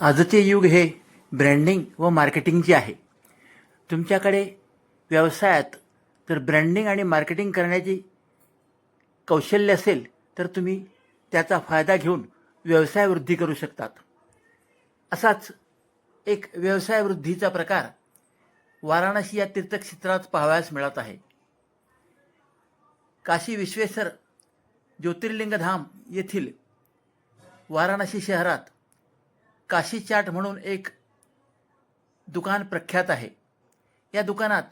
आजचे युग हे ब्रँडिंग व मार्केटिंगचे आहे. तुमच्याकडे व्यवसायात जर ब्रँडिंग आणि मार्केटिंग करण्याची कौशल्य असेल तर तुम्ही त्याचा फायदा घेऊन व्यवसाय वृद्धी करू शकतात. असाच एक व्यवसाय वृद्धीचा प्रकार वाराणसी या तीर्थक्षेत्रात पाहावयास मिळत आहे. काशी विश्वेश्वर ज्योतिर्लिंगधाम येथील वाराणसी शहरात काशी चाट म्हणून एक दुकान प्रख्यात आहे. या दुकानात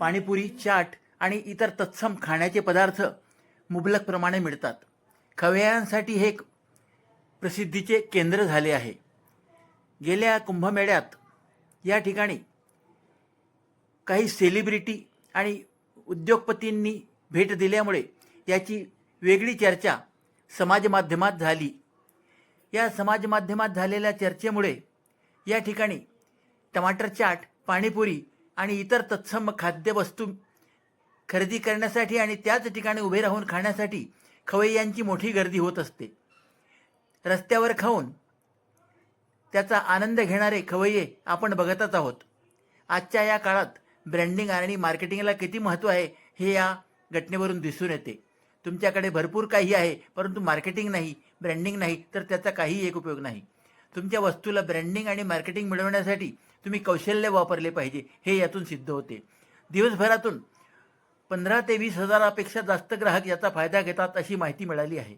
पाणीपुरी चाट आणि इतर तत्सम खाण्याचे पदार्थ मुबलक प्रमाणे मिळतात. खवय्यांसाठी हे एक प्रसिद्धीचे केंद्र झाले आहे. गेल्या कुंभमेळ्यात या ठिकाणी काही सेलिब्रिटी आणि उद्योगपतींनी भेट दिल्यामुळे याची वेगळी चर्चा समाजमाध्यमात झाली. या समाजमाध्यमात झालेल्या चर्चेमुळे या ठिकाणी टमाटर चाट पाणीपुरी आणि इतर तत्सम खाद्यवस्तू खरेदी करण्यासाठी आणि त्याच ठिकाणी उभे राहून खाण्यासाठी खवय्यांची मोठी गर्दी होत असते. रस्त्यावर खाऊन त्याचा आनंद घेणारे खवय्ये आपण बघतच आहोत. आजच्या या काळात ब्रँडिंग आणि मार्केटिंगला किती महत्त्व आहे हे या घटनेवरून दिसून येते. तुमच्याकडे भरपूर काही आहे परंतु मार्केटिंग नाही ब्रँडिंग नाही तर त्याचा काहीही एक उपयोग नाही. तुमच्या वस्तूला ब्रँडिंग आणि मार्केटिंग मिळवण्यासाठी तुम्ही कौशल्य वापरले पाहिजे हे यातून सिद्ध होते. दिवसभरातून पंधरा ते वीस हजारापेक्षा जास्त ग्राहक याचा फायदा घेतात अशी माहिती मिळाली आहे.